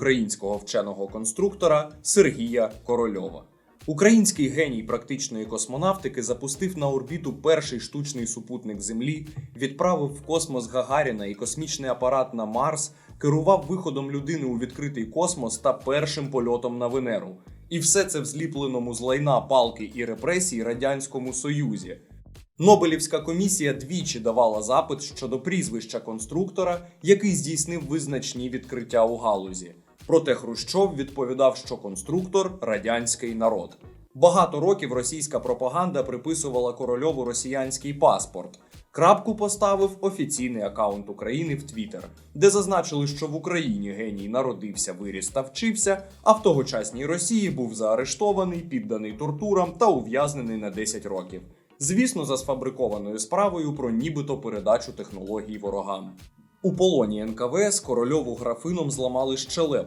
українського вченого конструктора Сергія Корольова. Український геній практичної космонавтики запустив на орбіту перший штучний супутник Землі, відправив в космос Гагаріна і космічний апарат на Марс, керував виходом людини у відкритий космос та першим польотом на Венеру. І все це в зліпленому з лайна палки і репресій Радянському Союзі. Нобелівська комісія двічі давала запит щодо прізвища конструктора, який здійснив визначні відкриття у галузі. Проте Хрущов відповідав, що конструктор радянський народ. Багато років російська пропаганда приписувала корольову росіянський паспорт. Крапку поставив офіційний акаунт України в Твіттер, де зазначили, що в Україні геній народився, виріс та вчився, а в тогочасній Росії був заарештований, підданий тортурам та ув'язнений на 10 років. Звісно, за сфабрикованою справою про нібито передачу технологій ворогам. У полоні НКВС корольову графином зламали щелепу,